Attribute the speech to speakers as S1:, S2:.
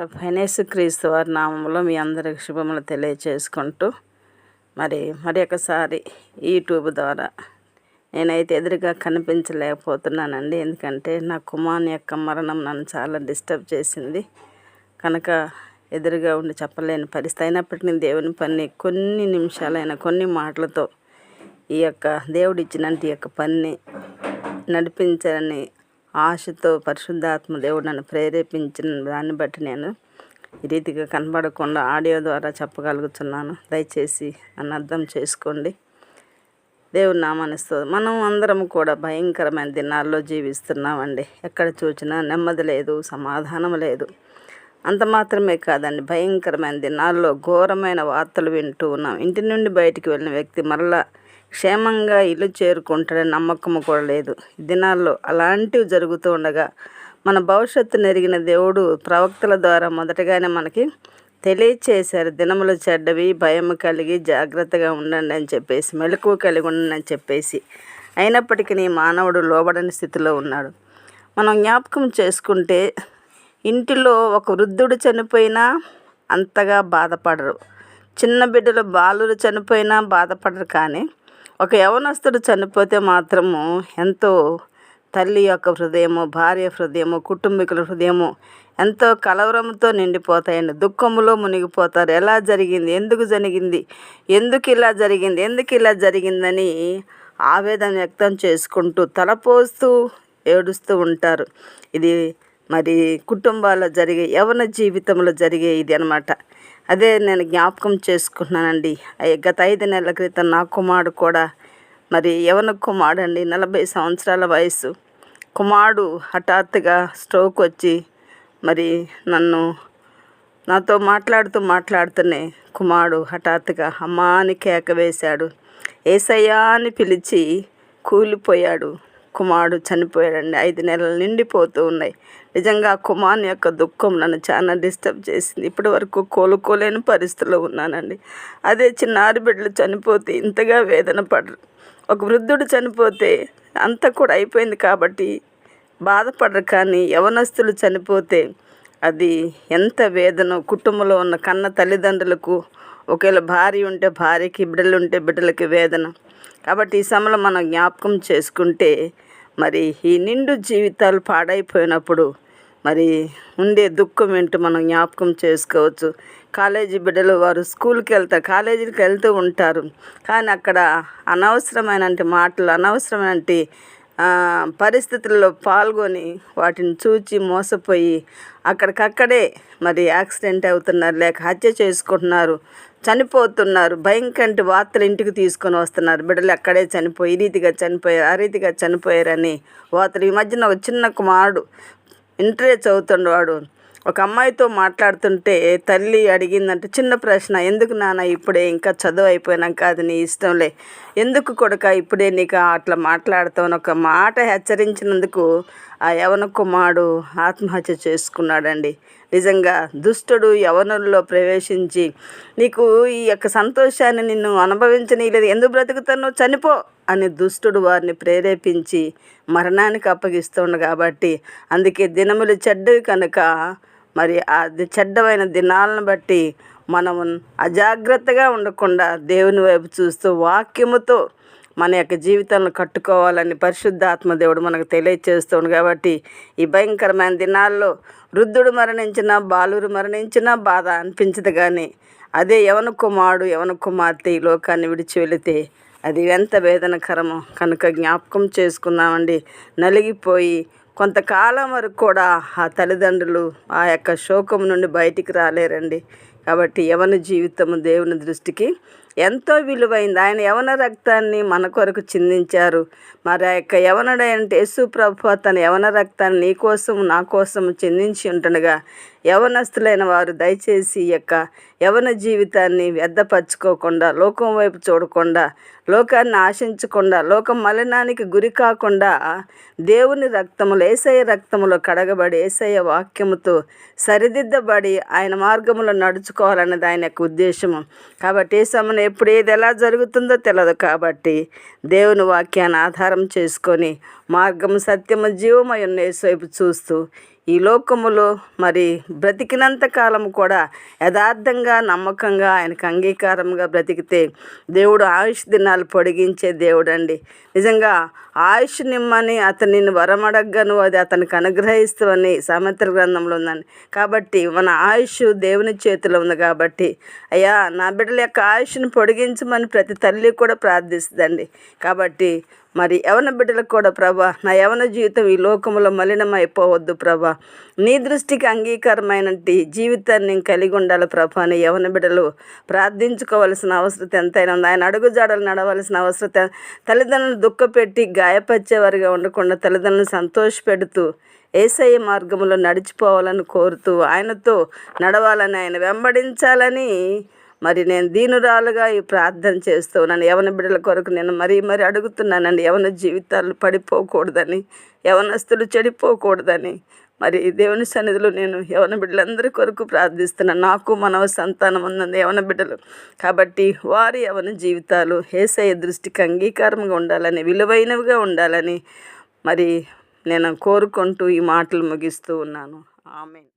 S1: ప్రభైనేసు క్రీస్తు వారి నామంలో మీ అందరికి శుభములు తెలియచేసుకుంటూ మరి మరి ఒకసారి యూట్యూబ్ ద్వారా నేనైతే ఎదురుగా కనిపించలేకపోతున్నానండి. ఎందుకంటే నా కుమారుని యొక్క మరణం నన్ను చాలా డిస్టర్బ్ చేసింది. కనుక ఎదురుగా ఉండి చెప్పలేని పరిస్థితి అయినప్పటికీ దేవుని పని కొన్ని నిమిషాలైన కొన్ని మాటలతో ఈ యొక్క దేవుడిచ్చినంటి ఈ యొక్క పని నడిపించాలని ఆశతో పరిశుద్ధాత్మ దేవుడు నన్ను ప్రేరేపించిన దాన్ని బట్టి నేను ఈ రీతిగా కనబడకుండా ఆడియో ద్వారా చెప్పగలుగుతున్నాను. దయచేసి నన్ను అర్థం చేసుకోండి. దేవుని నామానిస్తుంది మనం అందరం కూడా భయంకరమైన దినాల్లో జీవిస్తున్నామండి. ఎక్కడ చూసినా నెమ్మది లేదు సమాధానం లేదు. అంత మాత్రమే కాదండి భయంకరమైన దినాల్లో ఘోరమైన వార్తలు వింటూ ఉన్నాం. ఇంటి నుండి బయటికి వెళ్ళిన వ్యక్తి మరలా క్షేమంగా ఇల్లు చేరుకుంటాడని నమ్మకం కూడా లేదు. దినాల్లో అలాంటివి జరుగుతూ ఉండగా మన భవిష్యత్తు నెరిగిన దేవుడు ప్రవక్తల ద్వారా మొదటగానే మనకి తెలియచేశారు దినములు చెడ్డవి భయం కలిగి జాగ్రత్తగా ఉండండి అని చెప్పేసి మెలకువ కలిగి ఉండండి అని చెప్పేసి. అయినప్పటికీ మానవుడు లోబడని స్థితిలో ఉన్నాడు. మనం జ్ఞాపకం చేసుకుంటే ఇంటిలో ఒక వృద్ధుడు చనిపోయినా అంతగా బాధపడరు. చిన్న బిడ్డలు బాలురు చనిపోయినా బాధపడరు కానీ ఒక యవనస్తుడు చనిపోతే మాత్రము ఎంతో తల్లి యొక్క హృదయము భార్య హృదయము కుటుంబీకుల హృదయము ఎంతో కలవరంతో నిండిపోతాయండి. దుఃఖములో మునిగిపోతారు. ఎలా జరిగింది? ఎందుకు జరిగింది? ఎందుకు ఇలా జరిగింది? ఎందుకు ఇలా జరిగిందని ఆవేదన వ్యక్తం చేసుకుంటూ తలపోస్తూ ఏడుస్తూ ఉంటారు. ఇది మరి కుటుంబాల్లో జరిగే యవన జీవితంలో జరిగే ఇది అనమాట అదే నేను జ్ఞాపకం చేసుకున్నానండి గత ఐదు నెలల క్రితం నా కుమారుడు కూడా మరి యవన కుమారుడు అండి. నలభై సంవత్సరాల వయసు కుమారుడు హఠాత్తుగా స్ట్రోక్ వచ్చి మరి నన్ను నాతో మాట్లాడుతూ మాట్లాడుతూనే కుమారుడు హఠాత్తుగా అమ్మా అని కేక వేశాడు. ఏసయ్యా అని పిలిచి కూలిపోయాడు. కుమారుడు చనిపోయాడండి. ఐదు నెలలు నిండిపోతూ ఉన్నాయి. నిజంగా ఆ కుమారుని యొక్క దుఃఖం నన్ను చాలా డిస్టర్బ్ చేసింది. ఇప్పటి వరకు కోలుకోలేని పరిస్థితిలో ఉన్నానండి. అదే చిన్నారి బిడ్డలు చనిపోతే ఇంతగా వేదన పడరు. ఒక వృద్ధుడు చనిపోతే అంతా కూడా అయిపోయింది కాబట్టి బాధపడరు కానీ యవనస్తులు చనిపోతే అది ఎంత వేదన కుటుంబంలో ఉన్న కన్న తల్లిదండ్రులకు ఒకవేళ భార్య ఉంటే భార్యకి బిడ్డలు ఉంటే బిడ్డలకి వేదన. కాబట్టి ఈ సమయంలో మనం జ్ఞాపకం చేసుకుంటే మరి ఈ నిండు జీవితాలు పాడైపోయినప్పుడు మరి ఉండే దుఃఖం ఏంటో మనం జ్ఞాపకం చేసుకోవచ్చు. కాలేజీ బిడ్డలు వారు స్కూల్కి వెళ్తారు కాలేజీకి వెళ్తూ ఉంటారు. కానీ అక్కడ అనవసరమైన మాటలు అనవసరమైన పరిస్థితుల్లో పాల్గొని వాటిని చూచి మోసపోయి అక్కడికక్కడే మరి యాక్సిడెంట్ అవుతున్నారు లేక హత్య చేసుకుంటున్నారు చనిపోతున్నారు భయంకర వార్తలు ఇంటికి తీసుకొని వస్తున్నారు. బిడ్డలు అక్కడే చనిపోయి ఈ రీతిగా చనిపోయారు ఆ రీతిగా చనిపోయారని వార్తలు. ఈ మధ్యన ఒక చిన్న కుమారుడు ఇంటరే చదువుతుండేవాడు. ఒక అమ్మాయితో మాట్లాడుతుంటే తల్లి అడిగిందంటే చిన్న ప్రశ్న ఎందుకు నాన్న ఇప్పుడే ఇంకా చదువు అయిపోయినాక అది నీ ఇష్టంలే? ఎందుకు కొడుక ఇప్పుడే నీకు అట్లా మాట్లాడుతావు? ఒక మాట హెచ్చరించినందుకు ఆ యవన కుమారుడు ఆత్మహత్య చేసుకున్నాడండి. నిజంగా దుష్టుడు యవనుల్లో ప్రవేశించి నీకు ఈ యొక్క సంతోషాన్ని నిన్ను అనుభవించనీయలేదు ఎందుకు బ్రతుకుతాను చనిపో! అని దుష్టుడు వారిని ప్రేరేపించి మరణానికి అప్పగిస్తుండు కాబట్టి అందుకే దినములు చెడ్డవి కనుక మరి ఆ చెడ్డమైన దినాలను బట్టి మనం అజాగ్రత్తగా ఉండకుండా దేవుని వైపు చూస్తూ వాక్యముతో మన యొక్క జీవితాలను కట్టుకోవాలని పరిశుద్ధాత్మ దేవుడు మనకు తెలియచేస్తుంది కాబట్టి ఈ భయంకరమైన దినాల్లో వృద్ధుడు మరణించినా బాలురు మరణించినా బాధ అనిపించదు కానీ అదే యవన కుమారుడు యవన కుమార్తె ఈ లోకాన్ని విడిచి వెళితే అది ఎంత వేదనకరమో. కనుక జ్ఞాపకం చేసుకుందామండి. నలిగిపోయి కొంతకాలం వరకు కూడా ఆ తల్లిదండ్రులు ఆ యొక్క శోకం నుండి బయటికి రాలేరండి. కాబట్టి యవన జీవితము దేవుని దృష్టికి ఎంతో విలువైంది. ఆయన యవన రక్తాన్ని మన కొరకు చిందించారు. మరి ఆ యొక్క యవనుడైన యేసు ప్రభు తన యవన రక్తాన్ని నీ కోసం నా కోసం చిందించి ఉంటుండగా యవనస్తులైన వారు దయచేసి ఈ యొక్క యవన జీవితాన్ని వ్యర్థపరచుకోకుండా లోకం వైపు చూడకుండా లోకాన్ని ఆశించకుండా లోకం మలినానికి గురి కాకుండా దేవుని రక్తములు ఏసయ్య రక్తములో కడగబడి ఏసయ్య వాక్యముతో సరిదిద్దబడి ఆయన మార్గములో నడుచుకోవాలన్నది ఆయన యొక్క ఉద్దేశము. కాబట్టి ఏ సమయం ఎప్పుడు ఏది ఎలా జరుగుతుందో తెలియదు కాబట్టి దేవుని వాక్యాన్ని ఆధారం చేసుకొని మార్గము సత్యము జీవమై ఉన్న వైపు చూస్తూ ఈ లోకములో మరి బ్రతికినంత కాలం కూడా యథార్థంగా నమ్మకంగా ఆయనకు అంగీకారంగా బ్రతికితే దేవుడు ఆయుష్ దినాలు పొడిగించే దేవుడు అండి నిజంగా ఆయుష్ నిమ్మని అతనిని వరమడగ్గను అది అతనికి అనుగ్రహిస్తామని సామెత్ర గ్రంథంలో ఉందని కాబట్టి మన ఆయుష్ దేవుని చేతిలో ఉంది కాబట్టి అయ్యా నా బిడ్డల యొక్క ఆయుష్ని పొడిగించమని ప్రతి తల్లి కూడా ప్రార్థిస్తుందండి. కాబట్టి మరి యవన బిడ్డలకు కూడా ప్రభా నా యవన జీవితం ఈ లోకంలో మలినమైపోవద్దు ప్రభా. నీ దృష్టికి అంగీకారమైన జీవితాన్ని నేను కలిగి ఉండాలి ప్రభా. అని యవన బిడ్డలు ప్రార్థించుకోవాల్సిన అవసరం ఎంతైనా ఉంది. ఆయన అడుగుజాడలు నడవలసిన అవసరం తల్లిదండ్రులు దుఃఖపెట్టి గాయపరిచేవారిగా ఉండకుండా తల్లిదండ్రులను సంతోషపెడుతూ ఏసయ్య మార్గంలో నడిచిపోవాలని కోరుతూ ఆయనతో నడవాలని ఆయన వెంబడించాలని మరి నేను దీనురాలుగా ఈ ప్రార్థన చేస్తూ ఉన్నాను యవన బిడ్డల కొరకు నేను మరీ మరీ అడుగుతున్నానండి యవన జీవితాలు పడిపోకూడదని యవనస్తులు చెడిపోకూడదని. మరి దేవుని సన్నిధిలో నేను యవన బిడ్డలందరి కొరకు ప్రార్థిస్తున్నాను. నాకు మనవ సంతానం ఉందండి యవన బిడ్డలు. కాబట్టి వారి యవన జీవితాలు హేసయ్య దృష్టికి అంగీకారంగా ఉండాలని విలువైనవిగా ఉండాలని మరి నేను కోరుకుంటూ ఈ మాటలు ముగిస్తూ ఉన్నాను. ఆమె